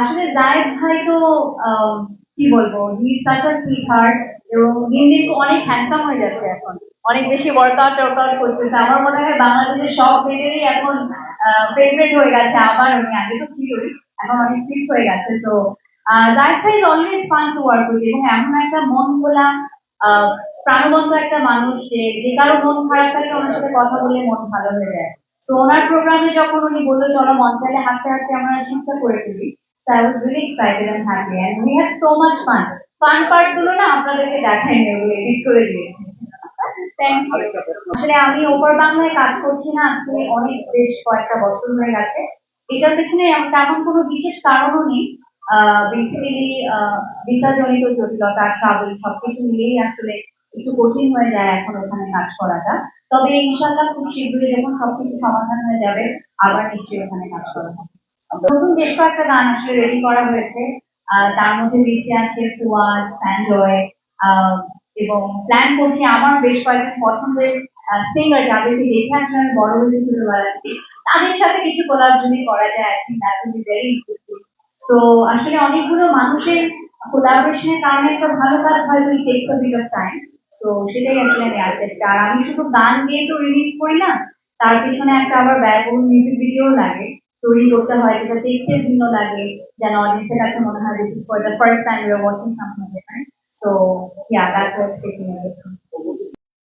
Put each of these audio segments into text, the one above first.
আসলে জায়েদ ভাই তো কি বলব? He such a sweetheart এবং দিন দিন অনেক হ্যান্ডসাম হয়ে যাচ্ছে এখন। অনেক বেশি ওয়ার্কআউট ওয়ার্কআউট করতেছে। আমার মনে হয় বাংলাদেশের সব মেয়েদেরই এখন ফেভারিট হয়ে গেছে। আবার উনি, আগে তো ছিলই, এখন অনেক ফিট হয়ে গেছে। সো জায়েদ ভাই is always fun to work with এবং এমন একটা মন খোলা প্রাণবন্ত একটা মানুষ যে যে কারও মন খারাপ থাকলে ওনার সাথে কথা বলে মন ভালো হয়ে যায়। তো ওনার প্রোগ্রামে যখন উনি বলল, চলো মন্ট্রিয়ালে হাঁটতে হাঁটতে আমরা শিক্ষা করে ফেলি So, I was really excited and happy and we had so much fun. Fun পার্টগুলো না আপনাদেরকে দেখাইনি ওগুলো এডিট করে দিয়েছি. আসলে আমি ওপর বাংলায় কাজ করছি না আজকে অনেক বেশ কয়েকটা বছর হয়ে গেছে। এটার পেছনে তেমন কোনো বিশেষ কারণও নেই। বেসিক্যালি ভিসা জনিত জটিলতা ট্রাভেল সবকিছু মিলিয়েই আসলে একটু কঠিন হয়ে যায় এখন ওখানে কাজ করাটা। তবে ইনশাল্লাহ খুব শীঘ্রই যখন সবকিছু সমাধান হয়ে যাবে, আবার নিশ্চয়ই ওখানে কাজ করা হবে। নতুন বেশ কয়েকটা গান আসলে রেডি করা হয়েছে। তার মধ্যে লিস্টে আছে ফুয়াদ স্যান্ডয় এবং প্ল্যান করছি আমার বেশ কয়েকজন পছন্দের সিঙ্গার যাদেরকে দেখে আসলে আমি বড় হয়েছি ছোটবেলা তাদের সাথে কিছু কোলাপ যদি করা যায় I think that will very interesting so আসলে অনেকগুলো মানুষের কোলাবোরেশনের কারণে একটা ভালো কাজ হয় takes a bit of time so সেটাই আসলে নেওয়ার চেষ্টা আর আমি শুধু গান দিয়ে তো রিলিজ করি না, তার পিছনে একটা আবার ব্যয়বহুল মিউজিক ভিডিও লাগে। তৈরি করতে হয়, যেটা দেখতে ভিন্ন লাগে, যেন অডিয়েন্সের কাছে মনে হয় this for the first time you are watching something different so yeah that's what taking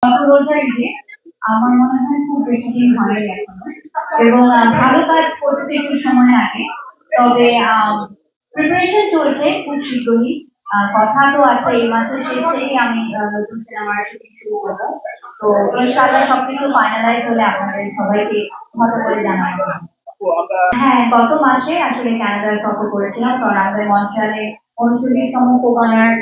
গত রোজার ঈদে আমার মনে হয় খুব বেশি দিন হয়নি এবং ভালো কাজ করতে একটু সময় লাগে। তবে প্রিপারেশন চলছে খুব শীঘ্রই। কথা তো আছে, এই মাসের শেষ থেকেই আমি নতুন সিনেমার শুটিং শুরু করব। তো, ইনশাআল্লাহ সবকিছু ফাইনালাইজ হলে আপনাদের সবাইকে ভালো করে জানাব। হ্যাঁ গত মাসে আসলে কানাডায় সফর করেছিলাম কারণ আমাদের মন্ট্রিয়ালে উনচল্লিশতম কোবানার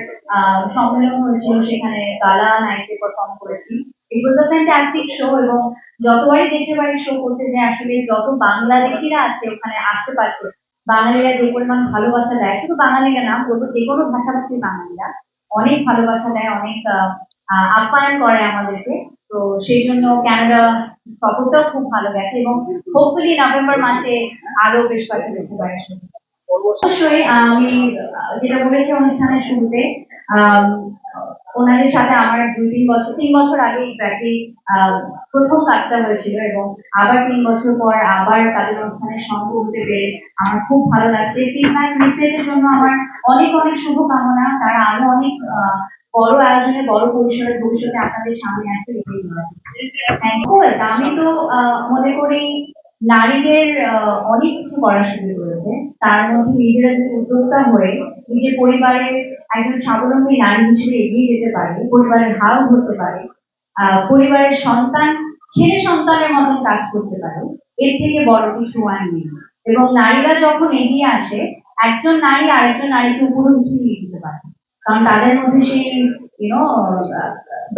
সম্মেলন হয়েছিল সেখানে গালা নাইটে পারফর্ম করেছি। ইট ওয়াজ আ ফ্যান্টাস্টিক শো এবং যতবারই দেশের বাড়ি শো করতে যাই আসলে যত বাংলাদেশিরা আছে ওখানে আশেপাশে বাঙালিরা যে পরিমাণ ভালোবাসা দেয় শুধু বাঙালিরা না বলব যে কোনো ভাষাভাষীর বাঙালিরা অনেক ভালোবাসা দেয় অনেক আহ, আপ্যায়ন করে আমাদেরকে। তো সেই জন্য ক্যানাডা সফরটাও খুব ভালো গেছে এবং হোপফুলি নভেম্বর মাসে আরও বেশ কয়েকটা দেশে আসবে। অবশ্যই, আমি যেটা বলেছি অনুষ্ঠানের শুরুতে ওনাদের সাথে আমার দুই, তিন বছর তিন বছর আগে এক্স্যাক্টলি প্রথম কাজটা হয়েছিল এবং আবার তিন বছর পর আবার তাদের অনুষ্ঠানের সঙ্গ হতে পেরে আমার খুব ভালো লাগছে। ফিল্মার মিত্রের জন্য আমার অনেক অনেক শুভকামনা। তারা আরও অনেক বড় আয়োজনে, বড় পরিসরে ভবিষ্যতে আপনাদের সামনে আসতে আমি তো মনে করি নারীদের অনেক কিছু করার সুযোগ রয়েছে। তার মধ্যে নিজেরা যদি উদ্যোক্তা হয়ে নিজের পরিবারের একজন স্বাবলম্বী নারী হিসেবে এগিয়ে যেতে পারে, পরিবারের হাল ধরতে পারে পরিবারের সন্তান, ছেলে সন্তানের মতন কাজ করতে পারে, এর থেকে বড় কিছু আর নেই। এবং নারীরা যখন এগিয়ে আসে, একজন নারী আরেকজন নারীকে উপরে উঠে নিয়ে যেতে পারে। কারণ তাদের মধ্যে সেই ইউনো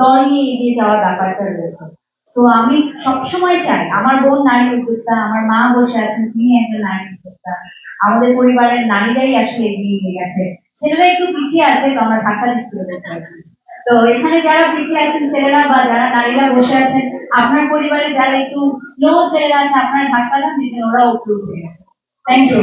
দল নিয়ে এগিয়ে যাওয়ার ব্যাপারটা রয়েছে। সো আমি সবসময় চাই, আমার বোন নারী উদ্যোক্তা, আমার মা বসে আছেন, তিনি একজন নারী উদ্যোক্তা। আমাদের পরিবারের নারীরাই আসলে এগিয়ে নিয়ে গেছে। ছেলেরা একটু পিছিয়ে আছে, তো আমরা ধাক্কা দিচ্ছি তো এখানে যারা পিছিয়ে আছেন, ছেলেরা বা যারা নারীরা বসে আছেন, আপনার পরিবারে যারা একটু স্লো ছেলেরা আছে, আপনার ধাক্কা দেন ওরাও উপরে উঠে গেছে থ্যাংক ইউ